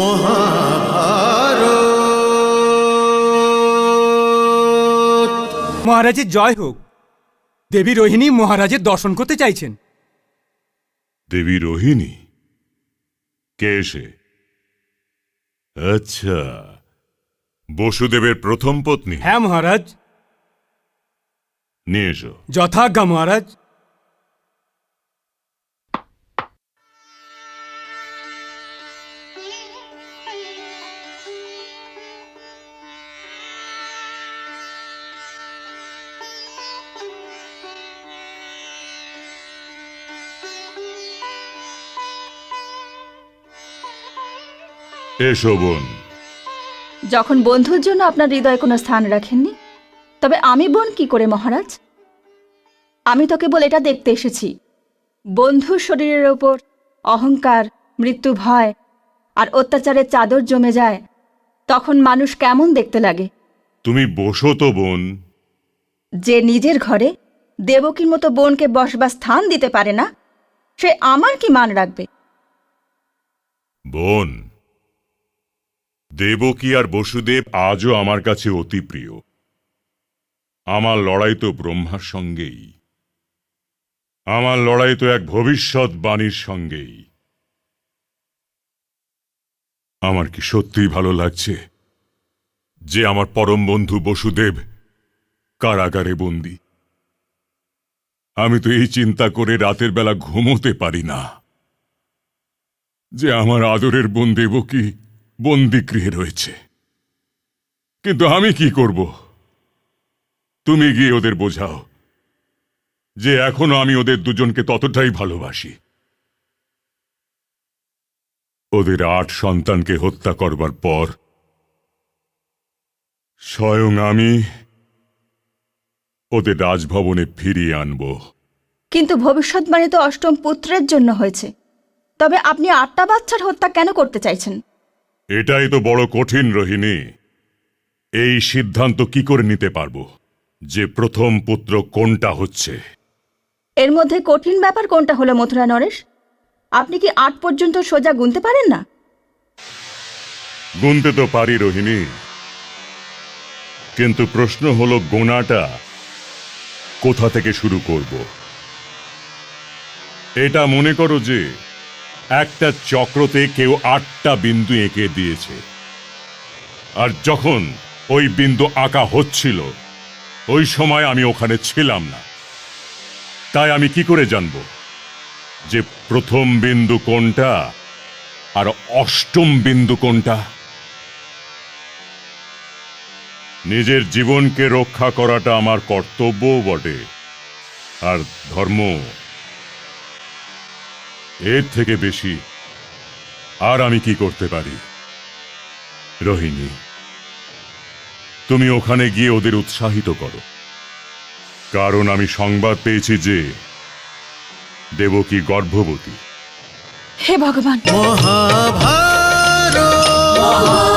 মহাভারত। মহারাজের জয় হোক। দেবী রোহিণী মহারাজের দর্শন করতে চাইছেন। দেবী রোহিণী? কে সে? আচ্ছা বসুদেবের প্রথম পত্নী। হ্যাঁ মহারাজ। নিয়ে এসো। যথাজ্ঞা মহারাজ। এসো বোন। যখন বন্ধুর জন্য আপনার হৃদয়ে কোনো স্থান রাখেননি তবে আমি বোন কি করে মহারাজ? আমি তো কেবল এটা দেখতে এসেছি। বন্ধুর শরীরের ওপর অহংকার মৃত্যু ভয় আর অত্যাচারের চাদর জমে যায় তখন মানুষ কেমন দেখতে লাগে? তুমি বসো তো বোন। যে নিজের ঘরে দেবকীর মতো বোনকে বসবার স্থান দিতে পারে না সে আমার কি মান রাখবে? বোন দেবকী আর বসুদেব আজও আমার কাছে অতি প্রিয়। আমার লড়াই তো ব্রহ্মার সঙ্গেই। আমার লড়াই তো এক ভবিষ্যৎ বাণীর সঙ্গেই। আমার কি সত্যিই ভালো লাগছে যে আমার পরম বন্ধু বসুদেব কারাগারে বন্দী। আমি তো এই চিন্তা করে রাতের বেলা ঘুমোতে পারি না। যে আমার আদরের বোন দেবকী বন্দিগৃহে রয়েছে। কিন্তু আমি কি করব? তুমি গিয়ে ওদের বোঝাও যে এখনও আমি ওদের দুজনকে ততটাই ভালোবাসি। ওদের আট সন্তানকে হত্যা করবার পর স্বয়ং আমি ওদের রাজভবনে ফিরিয়ে আনব। কিন্তু ভবিষ্যৎবাণী তো অষ্টম পুত্রের জন্য হয়েছে। তবে আপনি আটটা বাচ্চার হত্যা কেন করতে চাইছেন? এটাই তো বড় কঠিন রোহিণী। এই সিদ্ধান্ত কি করে নিতে পারব? যে প্রথম পুত্র কোনটা হচ্ছে? এর মধ্যে কঠিন ব্যাপার কোনটা হলো মথুরা নরেশ? আপনি কি আট পর্যন্ত সোজা গুনতে পারেন না? গুনতে তো পারি রোহিণী। কিন্তু প্রশ্ন হলো গোনাটা কোথা থেকে শুরু করব? এটা মনে করো যে একটা চক্রতে কেউ আটটা বিন্দু এঁকে দিয়েছে। আর যখন ওই বিন্দু আঁকা হচ্ছিল, ওই সময় আমি ওখানে ছিলাম না। তাই আমি কি করে জানব যে প্রথম বিন্দু কোনটা আর অষ্টম বিন্দু কোনটা? নিজের জীবনকে রক্ষা করাটা আমার কর্তব্য বটে, আর ধর্ম এর থেকে বেশি। আর আমি কি করতে পারি? রোহিণী তুমি ওখানে গিয়ে ওদের উৎসাহিত করো। কারণ আমি সংবাদ পেয়েছি যে দেবকী গর্ভবতী। হে ভগবান! মহাভারত!